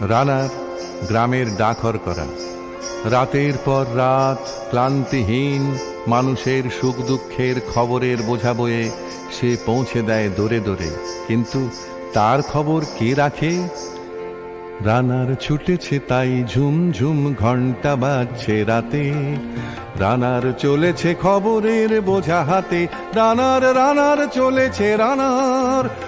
রানার গ্রামের ডাকর করা। রাতের পর রাত ক্লান্তিহীন মানুষের সুখ দুঃখের খবরের বোঝা বয়ে সে পৌঁছে দেয় দোরে দোরে কিন্তু তার খবর কে রাখে? রানার ছুটেছে তাই ঝুম ঝুম ঘণ্টা বাজছে রাতে। রানার চলেছে খবরের বোঝা হাতে। রানার রানার চলেছে রানার।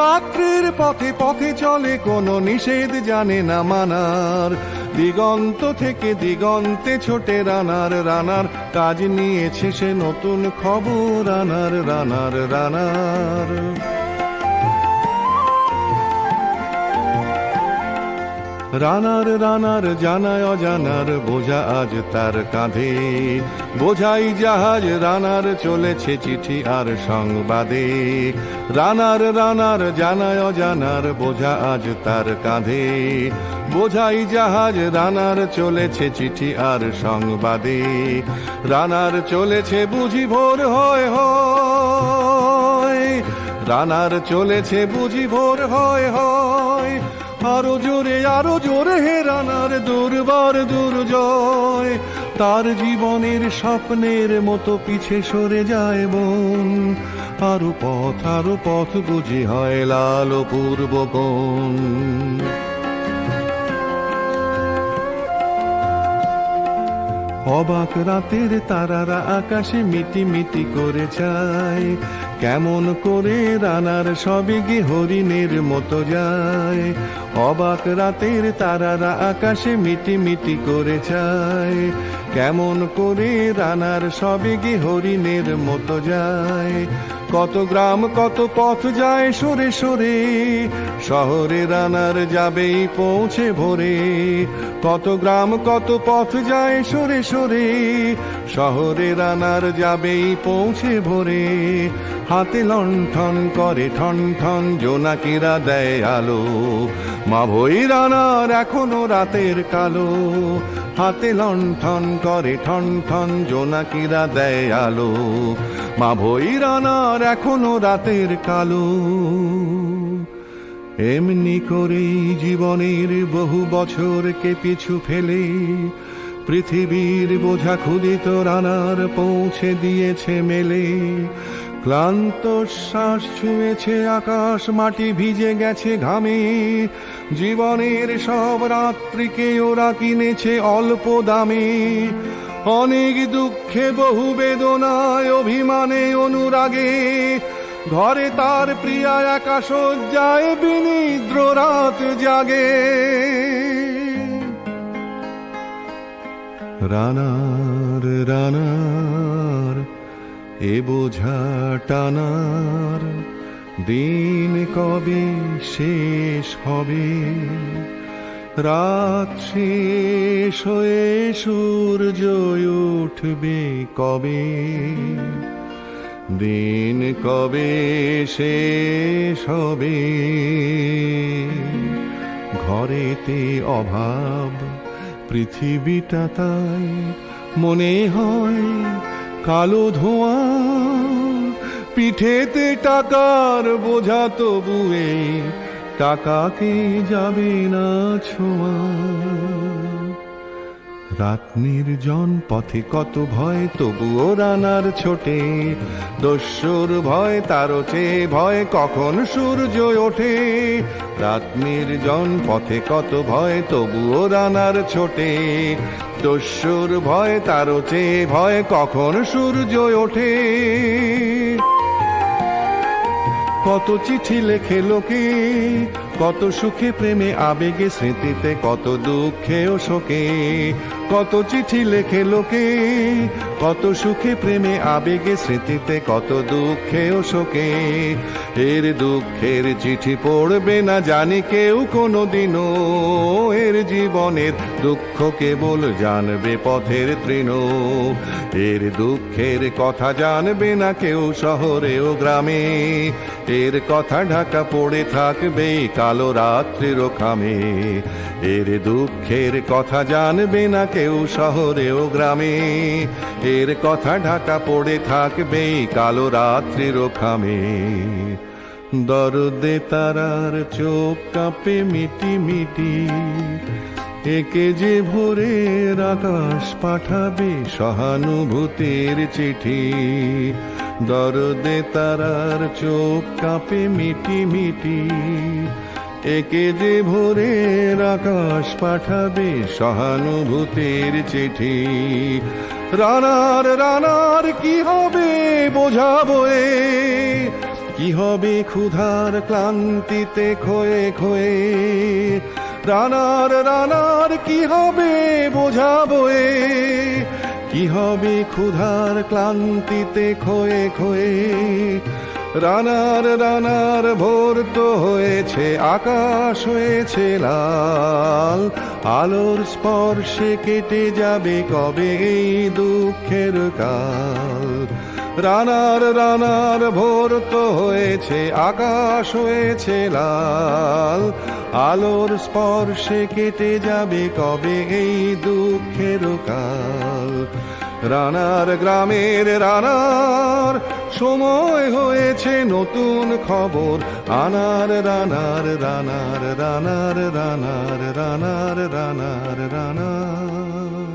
রাত্রির পথে পথে চলে, কোনো নিষেধ জানে না মানার। দিগন্ত থেকে দিগন্তে ছোটে রানার রানার কাজ নিয়েছে সে নতুন খবর রানার রানার রানার। রানার রানার, জানায় অজানার, বোঝা আজ তার কাঁধে। বোঝাই জাহাজ, রানার চলেছে চিঠি আর সংবাদে। রানার রানার, জানায় অজানার, বোঝা আজ তার কাঁধে। বোঝাই জাহাজ, রানার চলেছে চিঠি আর সংবাদে। রানার চলেছে বুঝি ভোর হয় হয়। রানার চলেছে বুঝি ভোর হয় হয়। আরও জোরে আরও জোরে হে রানার দুর্বার দুর্জয়। তার জীবনের স্বপ্নের মতো পিছে সরে যায় বোন আরও পথ আরও পথ বুঝি হয় লাল পূর্ব কোণ অবাক রাতের তারারা আকাশে মিটি মিটি করে যায় কেমন করে রানার সবে গে হরিণের মতো যায়। অবাক রাতের তারারা আকাশে মিটি মিটি করে যায়। কেমন করে রানার সবে গে হরিণের মতো যায়? কত গ্রাম, কত পথ যায় সরে সরে, শহরে রানার যাবেই পৌঁছে ভোরে। কত গ্রাম, কত পথ যায় সরে সরে, শহরে রানার যাবেই পৌঁছে ভোরে। হাতে লণ্ঠন করে ঠন ঠন, জোনাকিরা দেয় আলো। মা ভই রানার এখনও রাতের কালো। হাতে লণ্ঠন করে ঠন ঠন জোনাকিরা দেয় আলো। মা ভৈরানার এখনও রাতের কালো। এমনি করেই জীবনের বহু বছরকে পিছু ফেলে। পৃথিবীর বোঝা ক্ষুদিত রানার পৌঁছে দিয়েছে মেলে। ক্লান্ত শ্বাস ছুঁয়েছে, আকাশ মাটি ভিজে গেছে ঘামে। জীবনের সব রাত্রিকে ওরা কিনেছে অল্প দামে। অনেক দুঃখে, বহু বেদনায়, অভিমানে, অনুরাগে। ঘরে তার প্রিয়া একা শয্যায় বিনিদ্র রাত জাগে। রানার রানার এ বোঝা টানার দিন কবে শেষ হবে? রাত শেষ হয়ে সূর্য উঠবে কবে? দিন কবে শেষ হবে? ঘরেতে অভাব, পৃথিবীটা তাই মনে হয় কালো ধোঁয়া পিঠেতে টাকার বোঝা তবুয়ে টাকাকে যাবে না ছোঁয়া। রাত নির্জন, পথে কত ভয় তবুও রানার ছোটে। দস্যুর ভয় তার চেয়ে ভয়, কখন সূর্য ওঠে। রাত নির্জন, পথে কত ভয় তবুও রানার ছোটে। দস্যুর ভয় তার চেয়ে ভয়, কখন সূর্য ওঠে। কত চিঠি লেখে লোকে, কত সুখে প্রেমে আবেগে স্মৃতিতে, কত দুঃখে ও শোকে। কত চিঠি লেখে লোকে, কত সুখে প্রেমে আবেগে, স্মৃতিতে কত দুঃখে ও শোকে। এর দুঃখের চিঠি পড়বে না জানি কেউ কোনো দিনও এর জীবনের দুঃখ কেবল জানবে পথের তৃণ। এর দুঃখের কথা জানবে না কেউ শহরে ও গ্রামে। এর কথা ঢাকা পড়ে থাকবে কালো রাত্রির খামে। এর দুঃখের কথা জানবে না কেউ শহরে ও গ্রামে। এর কথা ঢাকা পড়ে থাকবে কালো রাত্রির খামে। দরদে তারার চোখ কাঁপে মিটি মিটি। একে যে ভোরের আকাশ পাঠাবে সহানুভূতির চিঠি। দরদে তারার চোখ কাঁপে মিটি মিটি। একে যে ভোরের আকাশ পাঠাবে সহানুভূতির চিঠি। রানার রানার, কি হবে বোঝাবো কি হবে ক্ষুধার ক্লান্তিতে খয়ে খয়ে রানার রানার, কি হবে বোঝাবো কি হবে ক্ষুধার ক্লান্তিতে খয়ে খয়ে রানার রানার ভোর তো হয়েছে, আকাশ হয়েছে লাল। আলোর স্পর্শে কেটে যাবে কবে এই দুঃখের কাল? রানার রানার ভোর তো হয়েছে, আকাশ হয়েছে লাল। আলোর স্পর্শে কেটে যাবে কবে এই দুঃখের কাল? রানার গ্রামের রানার, সময় হয়েছে নতুন খবর। আনার রানার রানার রানার রানার রানার রানার রানার